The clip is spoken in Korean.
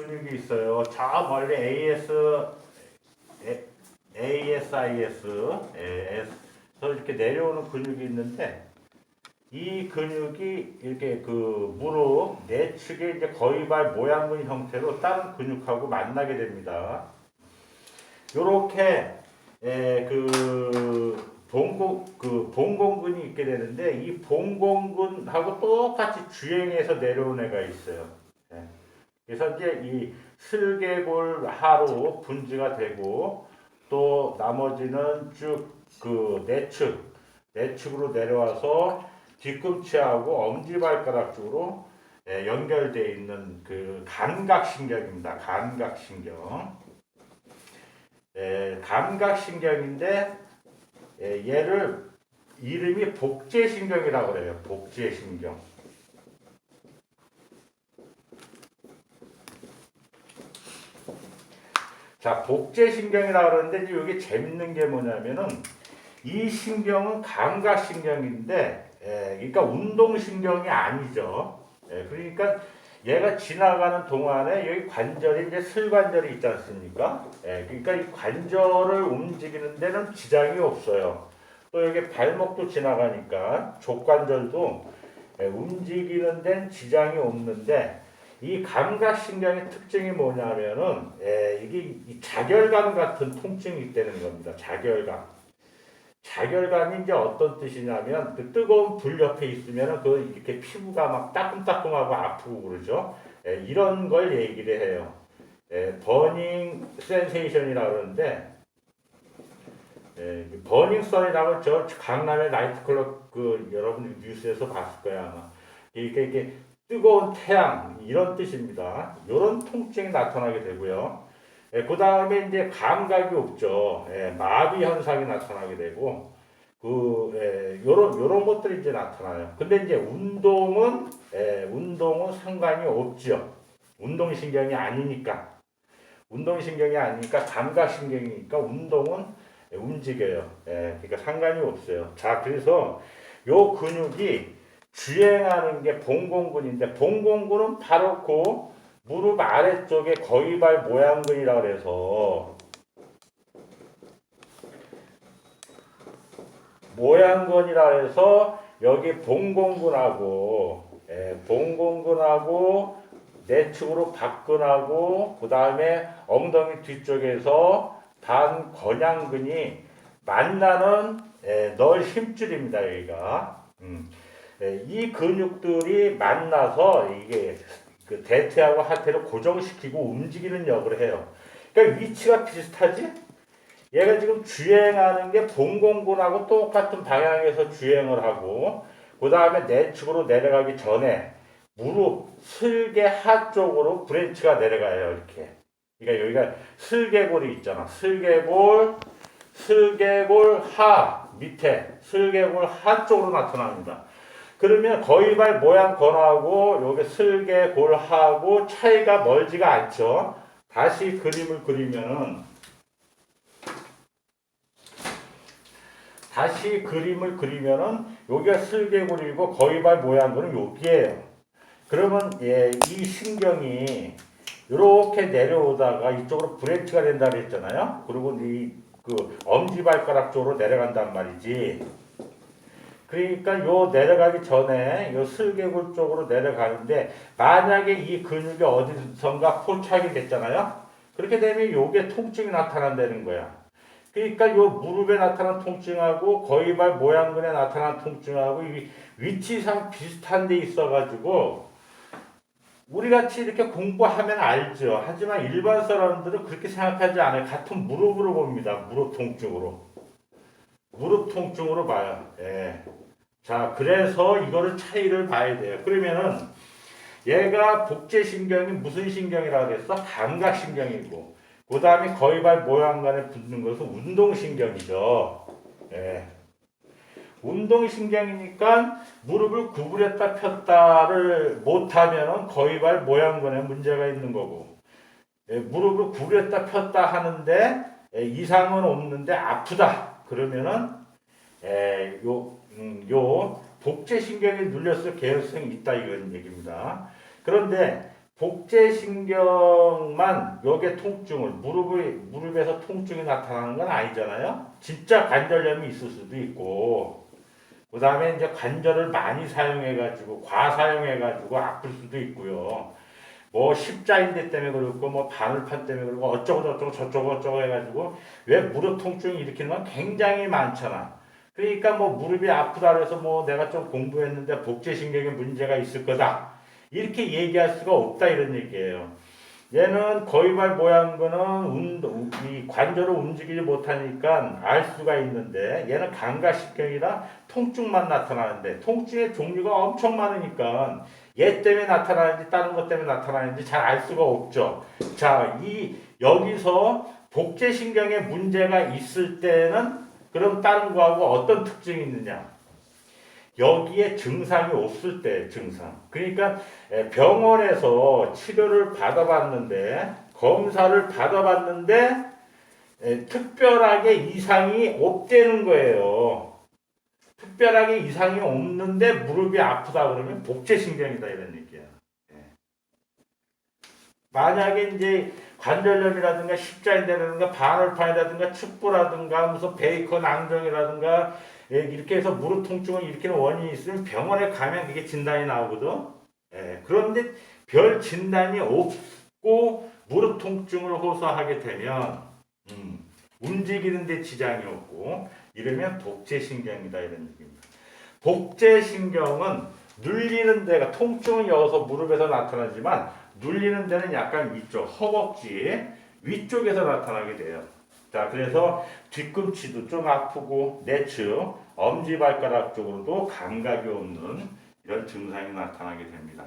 근육이 있어요. 저 멀리 AS, 에- ASIS, 에서 이렇게 내려오는 근육이 있는데 이 근육이 이렇게 그 무릎 내측에 이제 거의발 모양근 형태로 다른 근육하고 만나게 됩니다. 요렇게 에, 그 봉공 그 봉공근이 있게 되는데 이 봉공근하고 똑같이 주행해서 내려온 애가 있어요. 예. 그래서 이제 이 슬개골 하로 분지가 되고 또 나머지는 쭉 그 내측 내측으로 내려와서 뒤꿈치하고 엄지발가락 쪽으로 예, 연결되어 있는 그 감각신경입니다. 감각신경. 예, 감각신경인데 예, 얘를 이름이 복제신경이라고 그래요. 복제신경. 자, 복제신경이라고 그러는데 이게 재밌는 게 뭐냐면은 이 신경은 감각신경인데, 예, 그러니까 운동신경이 아니죠. 예, 그러니까 얘가 지나가는 동안에 여기 관절이 이제 슬관절이 있지 않습니까? 예, 그러니까 이 관절을 움직이는 데는 지장이 없어요. 또 여기 발목도 지나가니까 족관절도 예, 움직이는 데는 지장이 없는데 이 감각신경의 특징이 뭐냐면은 예, 이게 이 자결감 같은 통증이 있다는 겁니다. 자결감. 자결감이 이제 어떤 뜻이냐면 그 뜨거운 불 옆에 있으면은 그 이렇게 피부가 막 따끔따끔하고 아프고 그러죠. 예, 이런 걸 얘기를 해요. 예, 버닝 센세이션이라고 그러는데 예, 버닝 선이라고 저 강남의 나이트클럽 그 여러분 뉴스에서 봤을 거야 아마. 이렇게 이렇게 뜨거운 태양 이런 뜻입니다. 이런 통증이 나타나게 되고요. 예, 그 다음에 이제 감각이 없죠. 예, 마비 현상이 나타나게 되고 그 예, 요런 요런 것들이 이제 나타나요. 근데 이제 운동은 예, 운동은 상관이 없죠. 운동신경이 아니니까 운동신경이 아니니까 감각신경이니까 운동은 예, 움직여요. 예, 그러니까 상관이 없어요. 자, 그래서 요 근육이 주행하는 게 봉공근인데 봉공근은 바로 그 무릎 아래쪽에 거위발 모양근이라고 해서 모양근이라 해서 여기 봉공근하고 예, 봉공근하고 내측으로 박근하고 그 다음에 엉덩이 뒤쪽에서 반건양근이 만나는 예, 널 힘줄입니다 여기가 음. 예, 이 근육들이 만나서 이게 그 대퇴하고 하태를 고정시키고 움직이는 역을 해요. 그러니까 위치가 비슷하지? 얘가 지금 주행하는 게 봉공근하고 똑같은 방향에서 주행을 하고 그 다음에 내 측으로 내려가기 전에 무릎 슬개 하 쪽으로 브랜치가 내려가요 이렇게. 그러니까 여기가 슬개골이 있잖아. 슬개골, 슬개골 하 밑에 슬개골 하 쪽으로 나타납니다. 그러면 거위발 모양 건하고 여기 슬개 골하고 차이가 멀지가 않죠. 다시 그림을 그리면은 다시 그림을 그리면은 여기가 슬개골이고 거위발 모양은 여기에요. 그러면 예, 이 신경이 이렇게 내려오다가 이쪽으로 브레이크가 된다 그랬잖아요. 그리고 이 그 엄지발가락 쪽으로 내려간단 말이지. 그러니까 요 내려가기 전에 요 슬개골 쪽으로 내려가는데 만약에 이 근육이 어디선가 포착이 됐잖아요. 그렇게 되면 요게 통증이 나타난다는 거야. 그러니까 요 무릎에 나타난 통증하고 거의발 모양근에 나타난 통증하고 이 위치상 비슷한 데 있어가지고 우리 같이 이렇게 공부하면 알죠. 하지만 일반 사람들은 그렇게 생각하지 않아요. 같은 무릎으로 봅니다. 무릎 통증으로. 무릎 통증으로 봐요. 예. 자, 그래서 이거를 차이를 봐야 돼요. 그러면은 얘가 복제신경이 무슨 신경이라고 그랬어? 감각신경이고 그 다음에 거의발 모양간에 붙는 것은 운동신경이죠. 예. 운동신경이니까 무릎을 구부렸다 폈다를 못하면은 거의발 모양간에 문제가 있는 거고 예, 무릎을 구부렸다 폈다 하는데 예, 이상은 없는데 아프다 그러면은 예, 요, 음, 요 복제신경이 눌렸을 개연성이 있다 이런 얘기입니다. 그런데 복제신경만 여기에 통증을 무릎을 무릎에서 통증이 나타나는 건 아니잖아요. 진짜 관절염이 있을 수도 있고 그다음에 이제 관절을 많이 사용해 가지고 과사용해 가지고 아플 수도 있고요. 뭐 십자인대 때문에 그렇고 뭐 바늘판 때문에 그렇고 어쩌고 저쩌고 저쩌고 저쩌고 해가지고 왜 무릎 통증이 일으키는 건 굉장히 많잖아. 그러니까 뭐 무릎이 아프다 그래서 뭐 내가 좀 공부했는데 복제신경에 문제가 있을 거다. 이렇게 얘기할 수가 없다 이런 얘기예요. 얘는 거위발 모양 거는 운동, 이 관절을 움직이지 못하니까 알 수가 있는데 얘는 감각신경이라 통증만 나타나는데 통증의 종류가 엄청 많으니까 얘 때문에 나타나는지 다른 것 때문에 나타나는지 잘 알 수가 없죠. 자, 이 여기서 복제 신경에 문제가 있을 때는 그럼 다른 거하고 어떤 특징이 있느냐? 여기에 증상이 없을 때 증상. 그러니까 에, 병원에서 치료를 받아봤는데 검사를 받아봤는데 에, 특별하게 이상이 없다는 거예요. 특별하게 이상이 없는데 무릎이 아프다 그러면 복제신경이다 이런 얘기야. 예. 만약에 이제 관절염이라든가 십자인대라든가 반월판이라든가 축부라든가 무슨 베이컨 낭정이라든가 예, 이렇게 해서 무릎 통증을 일으키는 원인이 있으면 병원에 가면 그게 진단이 나오거든. 예, 그런데 별 진단이 없고 무릎 통증을 호소하게 되면 음, 움직이는 데 지장이 없고 이러면 복제신경이다 이런 얘기입니다. 복제신경은 눌리는 데가 통증은 여기서 무릎에서 나타나지만 눌리는 데는 약간 위쪽 허벅지 위쪽에서 나타나게 돼요. 자 그래서 뒤꿈치도 좀 아프고 내측 엄지발가락 쪽으로도 감각이 없는 이런 증상이 나타나게 됩니다.